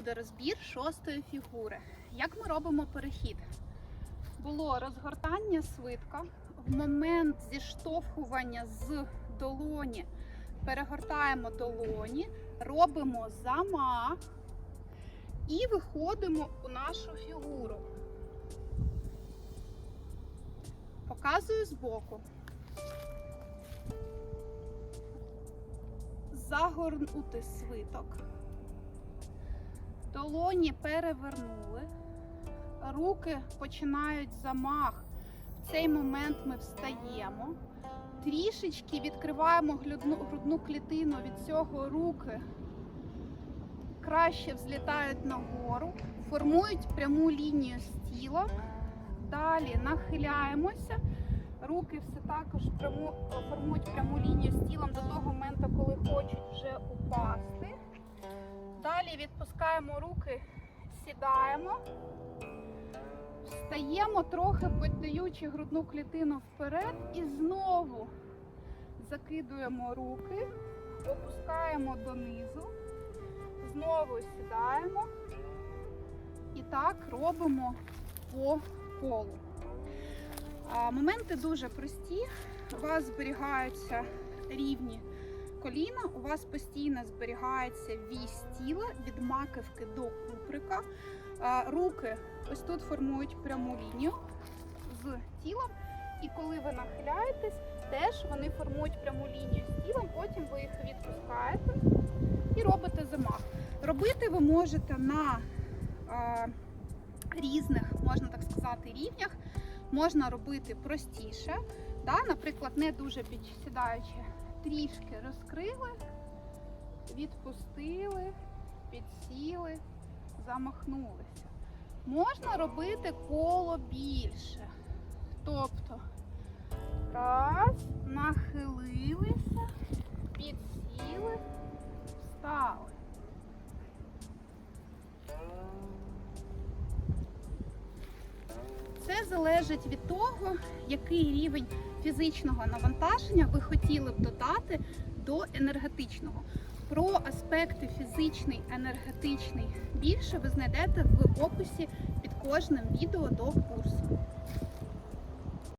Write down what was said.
буде розбір шостої фігури. Як ми робимо перехід? Було розгортання свитка. В момент зіштовхування з долоні перегортаємо долоні, робимо замах і виходимо у нашу фігуру. Показую збоку. Загорнути свиток. Долоні перевернули. Руки починають замах. В цей момент ми встаємо. Трішечки відкриваємо грудну, клітину від цього руки. Краще взлітають нагору, формують пряму лінію з тіла. Далі нахиляємося. Руки все також пряму, формують пряму лінію з тілом до того моменту, коли хочуть вже упасти. Далі відпускаємо руки, сідаємо, встаємо, трохи піддаючи грудну клітину вперед і знову закидуємо руки, опускаємо донизу, знову сідаємо і так робимо по колу. Моменти дуже прості. У вас зберігаються рівні коліна, у вас постійно зберігається вісь тіла від маківки до куприка. Руки ось тут формують пряму лінію з тілом, і коли ви нахиляєтесь, теж вони формують пряму лінію з тілом, потім ви їх відпускаєте і робите замах. Робити ви можете на а, різних, можна так сказати, рівнях. Можна робити простіше, да? наприклад, не дуже підсідаючи, трішки розкрили, відпустили, підсіли, замахнулися. Можна робити коло більше. Тобто, раз, нахилилися, підсіли, встали. Це залежить від того, який рівень фізичного навантаження ви хотіли б додати до енергетичного. Про аспекти фізичний, енергетичний більше ви знайдете в описі під кожним відео до курсу.